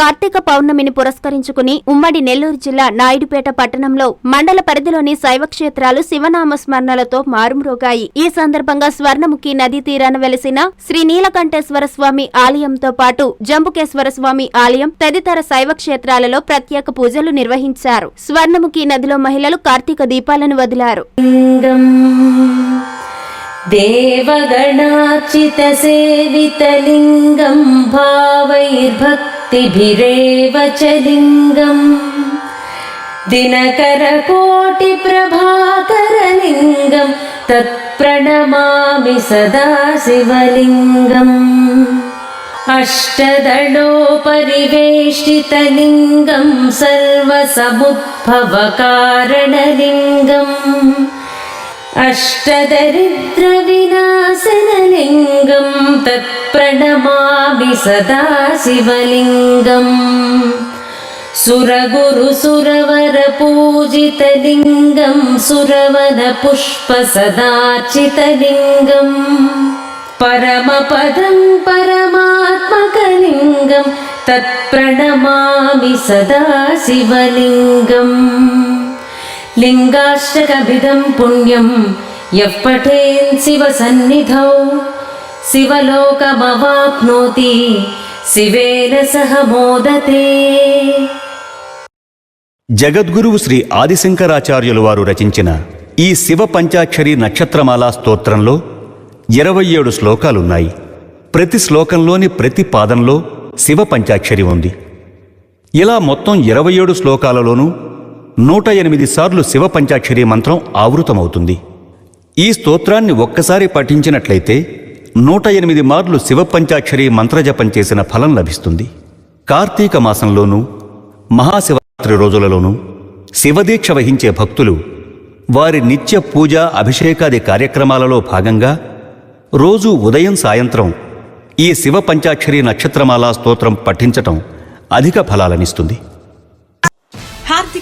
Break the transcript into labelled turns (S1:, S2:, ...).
S1: కార్తీక పౌర్ణమిని పురస్కరించుకుని ఉమ్మడి నెల్లూరు జిల్లా నాయుడుపేట పట్టణంలో మండల పరిధిలోని శైవక్షేత్రాలు శివనామ స్మరణలతో మారుమ్రోగాయి. ఈ సందర్భంగా స్వర్ణముఖి నదీ తీరాన వెలిసిన శ్రీ నీలకంఠేశ్వర స్వామి ఆలయంతో పాటు జంబుకేశ్వర స్వామి ఆలయం తదితర శైవక్షేత్రాలలో ప్రత్యేక పూజలు నిర్వహించారు. స్వర్ణముఖి నదిలో మహిళలు కార్తీక దీపాలను వదిలారు.
S2: దేవగణార్చిత సేవితలింగం భావైర్భక్తి भक्तिभिरेव च लिङ्गम्। दिनकरकोटिप्रभाकरलिङ्गं तत्प्रणमामि सदा शिवलिङ्गम्। अष्टदडोपरिवेष्टितलिङ्गं सर्वसमुद्भवकारणलिङ्गम्। अष्टदरिद्रविनाशनलिङ्गं तत् तत्प्रणमामि सदा शिवलिङ्गम् सुरगुरुसुरवरपूजितलिङ्गम् सुरवनपुष्पसदार्चितलिङ्गम् परमपदं परमात्मकलिङ्गं तत्प्रणमामि सदा शिवलिङ्गम् लिङ्गाष्टकभिदं पुण्यं यः पठेन् शिवसन्निधौ శివలోకమవాప్నోతి శివేన సహ మోదతే.
S3: జగద్గురువు శ్రీ ఆదిశంకరాచార్యులు వారు రచించిన ఈ శివ పంచాక్షరి నక్షత్రమాల స్తోత్రంలో ఇరవై ఏడు శ్లోకాలున్నాయి. ప్రతి శ్లోకంలోని ప్రతి పాదంలో శివ పంచాక్షరి ఉంది. ఇలా మొత్తం ఇరవై ఏడు శ్లోకాలలోనూ నూట ఎనిమిది సార్లు శివ పంచాక్షరి మంత్రం ఆవృతమవుతుంది. ఈ స్తోత్రాన్ని ఒక్కసారి పఠించినట్లయితే నూట ఎనిమిది మార్లు శివపంచాక్షరి మంత్రజపం చేసిన ఫలం లభిస్తుంది. కార్తీక మాసంలోనూ మహాశివరాత్రి రోజులలోనూ శివదీక్ష వహించే భక్తులు వారి నిత్య పూజ అభిషేకాది కార్యక్రమాలలో భాగంగా రోజు ఉదయం సాయంత్రం ఈ శివ పంచాక్షరి నక్షత్రమాలా స్తోత్రం పఠించటం అధిక ఫలాలనిస్తుంది.